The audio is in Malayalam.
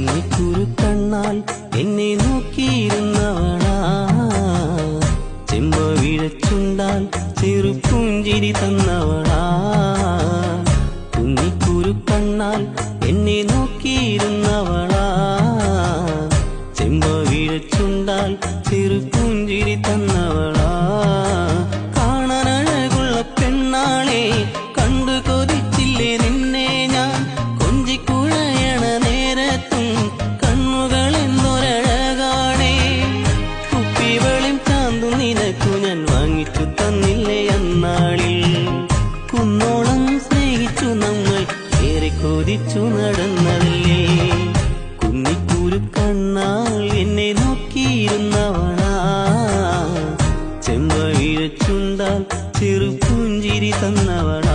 കണ്ണിക്കുരു കണ്ണാൽ എന്നെ നോക്കിയിരുന്നവളാ ചെമ്പ വിഴച്ചുണ്ടാൽ ചെറുപ്പുഞ്ചിരി തന്നവളാ. കുന്നിക്കുരു കണ്ണാൽ എന്നെ നോക്കിയിരുന്നവളാ. ചെമ്പ വിഴച്ചുണ്ടാൽ ചെറുപ്പുഞ്ചിരി തന്നവളാ. കാണാനഴകുള്ള പെണ്ണാണേ. ചിരിച്ചു നടന്നതല്ലേ? കുന്നിക്കൂരു കണ്ണാൽ എന്നെ നോക്കിയിരുന്നവണ ചെമ്പഴിഴച്ചുണ്ടാൽ ചെറുപ്പുഞ്ചിരി തന്നവണ